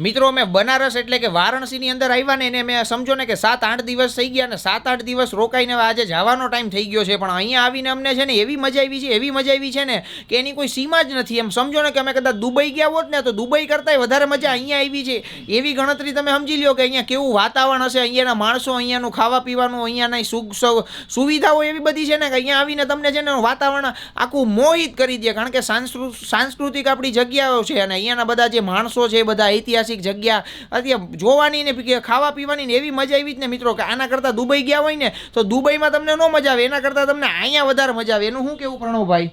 મિત્રો, અમે બનારસ એટલે કે વારાણસીની અંદર આવ્યા ને એને મેં સમજો ને કે સાત આઠ દિવસ થઈ ગયા ને સાત આઠ દિવસ રોકાઈને આજે જવાનો ટાઈમ થઈ ગયો છે. પણ અહીંયા આવીને અમને છે ને એવી મજા આવી છે, એવી મજા આવી છે ને કે એની કોઈ સીમા જ નથી. એમ સમજો ને કે અમે કદાચ દુબઈ ગયા હોત ને તો દુબઈ કરતાંય વધારે મજા અહીંયા આવી છે. એવી ગણતરી તમે સમજી લ્યો કે અહીંયા કેવું વાતાવરણ હશે, અહીંયાના માણસો, અહીંયાનું ખાવા પીવાનું, અહીંયાના સુખ સુવિધાઓ એવી બધી છે ને કે અહીંયા આવીને તમને છે ને વાતાવરણ આખું મોહિત કરી દે. કારણ કે સાંસ્કૃતિક આપણી જગ્યાઓ છે અને અહીંયાના બધા જે માણસો છે બધા ઐતિહાસિક જગ્યા. અત્યારે જોવાની ને ખાવા પીવાની ને એવી મજા આવી જ ને મિત્રો કે આના કરતાં દુબઈ ગયા હોય ને તો દુબઈમાં તમને ન મજા આવે એના કરતાં તમને અહીંયા વધારે મજા આવે. એનું શું કેવું પ્રણવભાઈ?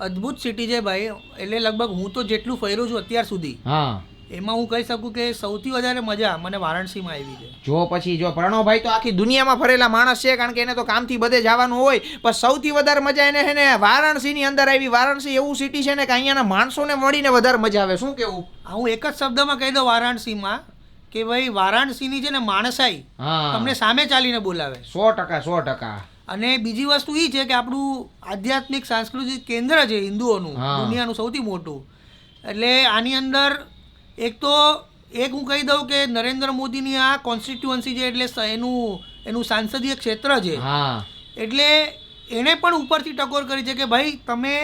અદ્ભુત સિટી છે ભાઈ. એટલે લગભગ હું તો જેટલું ફર્યો છું અત્યાર સુધી. હા. એમાં હું કહી શકું કે સૌથી વધારે મજા મને વારાણસીમાં આવી છે. જો પછી જો પ્રણવભાઈ તો આખી દુનિયામાં ફરેલા માણસ છે કારણ કે એને તો કામથી બધે જવાનું હોય પણ સૌથી વધારે મજા એને છે ને વારાણસીની અંદર આવી. વારાણસી એવું સિટી છે ને કે અહીંયાના માણસોને મળીને વધારે મજા આવે. શું કેવું? હું એક જ શબ્દમાં કહી દઉં વારાણસીમાં કે ભાઈ વારાણસીની છે ને માણસાઈ તમને સામે ચાલીને બોલાવે. સો ટકા સો ટકા. અને બીજી વસ્તુ એ છે કે આપણું આધ્યાત્મિક સાંસ્કૃતિક કેન્દ્ર છે હિન્દુઓનું દુનિયાનું સૌથી મોટું. એટલે આની અંદર એક તો એક હું કહી દઉં કે નરેન્દ્ર મોદીની આ કોન્સ્ટિટ્યુઅન્સી છે એટલે એનું એનું સાંસદીય ક્ષેત્ર છે હા. એટલે એણે પણ ઉપરથી ટકોર કરી છે કે ભાઈ તમે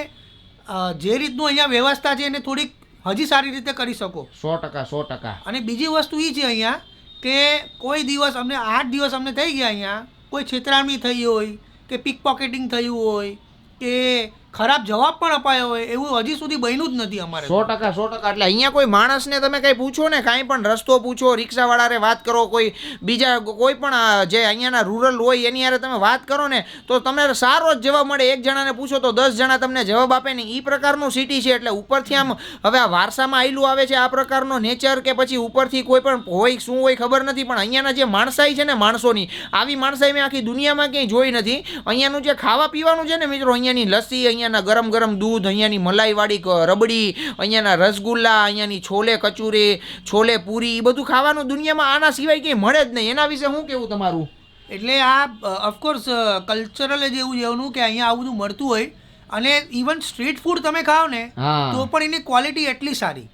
જે રીતનું અહીંયા વ્યવસ્થા છે એને થોડીક હજી સારી રીતે કરી શકો. સો ટકા સો ટકા. અને બીજી વસ્તુ એ છે અહીંયા કે કોઈ દિવસ અમને આઠ દિવસ અમને થઈ ગયા અહીંયા કોઈ છેતરામણી થઈ હોય કે પિક પોકેટિંગ થયું હોય કે ખરાબ જવાબ પણ અપાયો હોય, એવું હજી સુધી બન્યું જ નથી અમારે સો ટકા સો ટકા. એટલે અહીંયા કોઈ માણસને તમે કંઈ પૂછો ને, કાંઈ પણ રસ્તો પૂછો, રિક્ષાવાળાને વાત કરો, કોઈ બીજા, કોઈ પણ જે અહીંયાના રૂરલ હોય, એની હારે તમે વાત કરો ને, તો તમને સારો જ જવાબ મળે. એક જણાને પૂછો તો દસ જણા તમને જવાબ આપે ને એ પ્રકારનું સિટી છે. એટલે ઉપરથી આમ, હવે આ વારસામાં આવેલું આવે છે, આ પ્રકારનો નેચર કે પછી ઉપરથી કોઈ પણ હોય, શું હોય ખબર નથી, પણ અહીંયાના જે માણસાઈ છે ને માણસોની, આવી માણસાઈ મેં આખી દુનિયામાં ક્યાંય જોઈ નથી. અહીંયાનું જે ખાવા પીવાનું છે ને મિત્રો, અહીંયાની લસ્સી અહીંયાના ગરમ ગરમ દૂધ, અહીંયાની મલાઈવાળી રબડી, અહીંયાના રસગુલ્લા, અહીંયાની છોલે કચુરી, છોલે પૂરી એ બધું ખાવાનું દુનિયામાં આના સિવાય કંઈ મળે જ નહીં. એના વિશે શું કેવું તમારું? એટલે આ ઓફકોર્સ કલ્ચરલ જ એવું જેવું કે અહીંયા આવું બધું મળતું હોય. અને ઇવન સ્ટ્રીટ ફૂડ તમે ખાઓ ને તો પણ એની ક્વોલિટી એટલી સારી.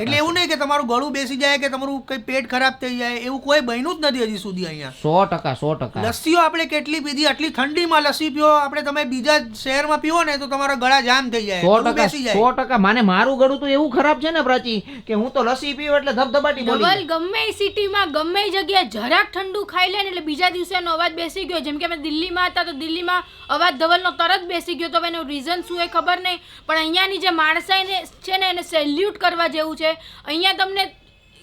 એટલે એવું નહીં કે તમારું ગળું બેસી જાય કે તમારું કઈ પેટ ખરાબ થઈ જાય એવું કોઈ બન્યું જ નથી હજી સુધી અહીંયા. સો ટકા સો ટકા. લસ્સીઓ આપણે કેટલી પીધી આટલી ઠંડીમાં લસ્સી પીઓ આપણે તમે બીજા શહેરમાં પીવો ને તો તમારા ગળા જામ થઈ જાય સો ટકા બેસી સો ટકા. માને મારું ગળું તો એવું ખરાબ છે ને પ્રાચી કે હું તો લસ્સી પીવું એટલે ધબધબાટી બોલી ડબલ ગમે સિટીમાં ગમે જગ્યાએ જરાક ઠંડુ ખાઈ લે ને એટલે બીજા દિવસે એનો અવાજ બેસી ગયો. જેમ કે અમે દિલ્હીમાં હતા તો દિલ્હીમાં અવાજ ધવલનો તરત બેસી ગયો તો એનું રીઝન શું એ ખબર નહીં, પણ અહીંયાની જે માણસાઈને છે ને એને સેલ્યુટ કરવા જેવું છે, અહીંયા તમને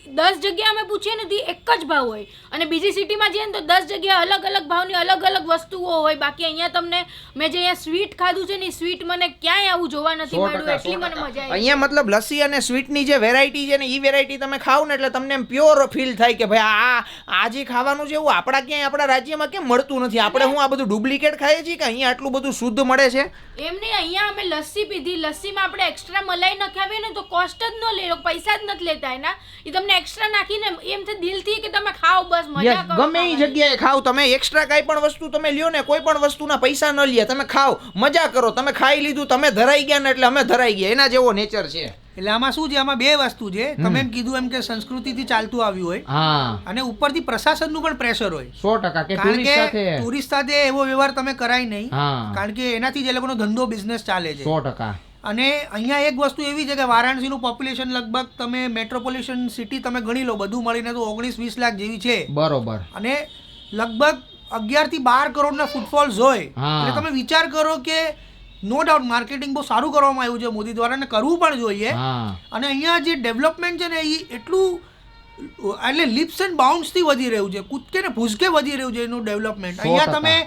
દસ જગ્યા અમે પૂછીએ ને, તે એક જ ભાવ હોય. અને બીજી સિટીમાં જઈએ ને તો દસ જગ્યાએ અલગ અલગ ભાવની અલગ અલગ વસ્તુઓ હોય. બાકી અહીંયા તમને મેં જે અહીંયા સ્વીટ ખાધું છે ને સ્વીટ મને ક્યાંય આવું જોવા નથી મળ્યું. એટલી મને મજા આવી. અહીંયા મતલબ લસ્સી અને સ્વીટની જે વેરાયટી છે ને એ વેરાયટી તમે ખાવ ને એટલે તમને એમ પ્યોર ફીલ થાય કે ભાઈ આ આ જે ખાવાનું છે એવું આપણા ક્યાંય આપણા રાજ્યમાં કેમ મળતું નથી? આપણે હું આ બધું ડુપ્લિકેટ ખાઈએ છીએ કે અહીંયા આટલું બધું શુદ્ધ મળે છે? એમ નહીં અહીંયા અમે લસ્સી પીધી. લસ્સીમાં આપણે એક્સ્ટ્રા મલાઈ નખાવીએ ને તો કોસ્ટ જ ન લે. પૈસા જ નથી લેતા એના. એ તમને એક્સ્ટ્રા નાખીને એમ છે દિલથી કે તમે ખાઓ બસ. મજા કરો ગમે એ. જગ્યાએ ખાવ તમે એક્સ્ટ્રા કઈ પણ વસ્તુ તમે લ્યો ને કોઈ પણ વસ્તુના પૈસા ન લ્યો તમે ખાઓ મજા કરો તમે ખાઈ લીધું તમે ધરાઈ ગયા ને એટલે અમે ધરાઈ ગયા એના જેવો નેચર છે. એટલે આમાં શું છે આમાં બે વસ્તુ છે. તમે એમ કીધું એમ કે સંસ્કૃતિથી ચાલતું આવ્યું હોય. હા. અને ઉપરથી પ્રશાસનનું પણ પ્રેશર હોય. સો ટકા કે કારણ ટુરિસ્ટ કે સાથે. ટુરિસ્ટ સાથે એવો વ્યવહાર તમે કરાય નહીં. કારણ કે એનાથી જ એ લોકોનો ધંધો બિઝનેસ ચાલે છે. સો ટકા. અને અહીંયા એક વસ્તુ એવી છે કે વારાણસીનું પોપ્યુલેશન લગભગ તમે મેટ્રોપોલિટન સિટી તમે ગણી લો બધું મળીને તો ઓગણીસ વીસ લાખ જેવી છે. બરોબર. અને લગભગ અગિયારથી બાર કરોડના ફૂટફોલ્સ હોય. એટલે તમે વિચાર કરો કે નો ડાઉટ માર્કેટિંગ બહુ સારું કરવામાં આવ્યું છે મોદી દ્વારા અને કરવું પણ જોઈએ. અને અહીંયા જે ડેવલપમેન્ટ છે ને એ એટલું એટલે લિપ્સ એન્ડ બાઉન્સથી વધી રહ્યું છે. કૂદકે ને ભૂસકે વધી રહ્યું છે એનું ડેવલપમેન્ટ અહીંયા તમે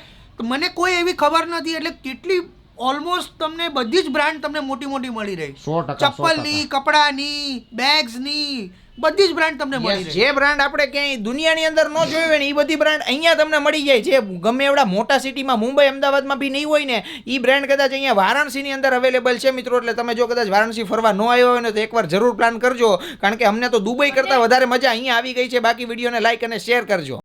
મને કોઈ એવી ખબર નથી એટલે કેટલી ઓલમોસ્ટ તમને બધી જ બ્રાન્ડ તમને મોટી મોટી મળી રહી. ચપ્પલની કપડાની બેગ્સની બધી જ બ્રાન્ડ તમને મળી રહી. જે બ્રાન્ડ આપણે ક્યાંય દુનિયાની અંદર ન જોયું હોય ને એ બધી બ્રાન્ડ અહીંયા તમને મળી જાય. જે ગમે એવડા મોટા સિટીમાં મુંબઈ અમદાવાદમાં બી નહીં હોય ને એ બ્રાન્ડ કદાચ અહીંયા વારાણસીની અંદર અવેલેબલ છે મિત્રો. એટલે તમે જો કદાચ વારાણસી ફરવા ન આવ્યો હોય ને તો એકવાર જરૂર પ્લાન કરજો. કારણ કે અમને તો દુબઈ કરતાં વધારે મજા અહીંયા આવી ગઈ છે. બાકી વિડીયોને લાઈક અને શેર કરજો.